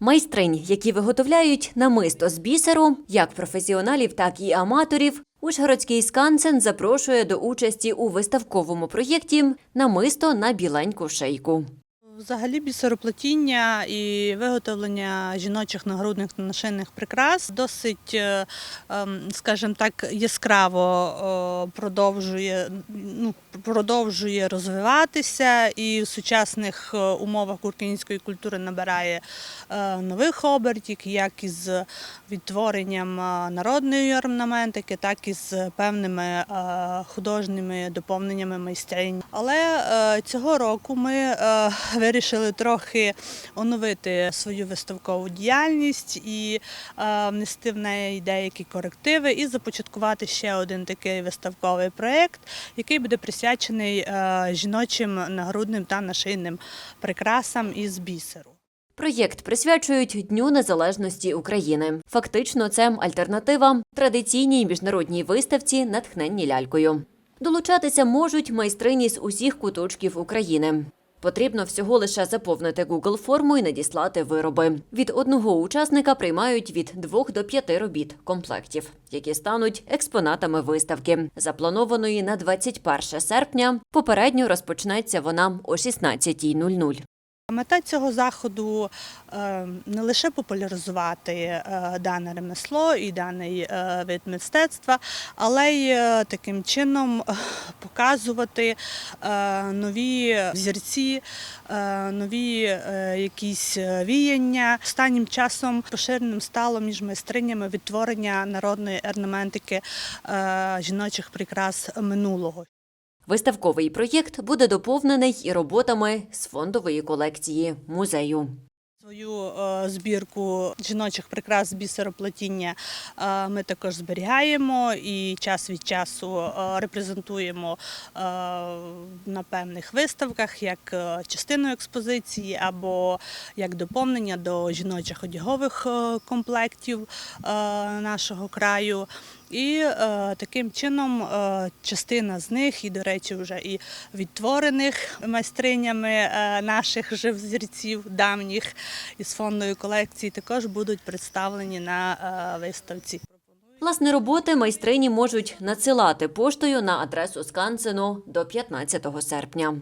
Майстринь, які виготовляють намисто з бісеру, як професіоналів, так і аматорів, Ужгородський скансен запрошує до участі у виставковому проєкті Намисто на біленьку шейку. Взагалі бісероплетіння і виготовлення жіночих нагрудних та нашийних прикрас досить, е, ем, скажімо так, яскраво е, продовжує, ну, продовжує розвиватися і в сучасних е, умовах української культури набирає нових обертів, як із відтворенням народної орнаментики, так і з певними художніми доповненнями майстринь. Але цього року ми е, вирішили трохи оновити свою виставкову діяльність і е, внести в неї деякі корективи і започаткувати ще один такий виставковий проєкт, який буде присвячений е, жіночим нагрудним та нашийним прикрасам із бісеру. Проєкт присвячують Дню Незалежності України. Фактично, це альтернатива традиційній міжнародній виставці Натхненні лялькою. Долучатися можуть майстрині з усіх куточків України. Потрібно всього лише заповнити Google форму і надіслати вироби. Від одного учасника приймають від двох до п'яти робіт комплектів, які стануть експонатами виставки. Запланованої на 21 серпня. Попередньо розпочнеться вона о 16.00. Мета цього заходу е, не лише популяризувати е, дане ремесло і даний е, вид мистецтва, але й таким чином показувати нові зірці, нові якісь віяння. Останнім часом поширеним стало між майстринями відтворення народної орнаментики жіночих прикрас минулого. Виставковий проєкт буде доповнений і роботами з фондової колекції музею. Свою е, збірку жіночих прикрас з бісероплетіння е, ми також зберігаємо і час від часу е, репрезентуємо на певних виставках як частину експозиції або як доповнення до жіночих одягових комплектів нашого краю. І е, таким чином е, частина з них, і, до речі, вже і відтворених майстринями е, наших живзірців давніх із фондної колекції, також будуть представлені на е, виставці. Власне, роботи майстрині можуть надсилати поштою на адресу скансену до 15 серпня.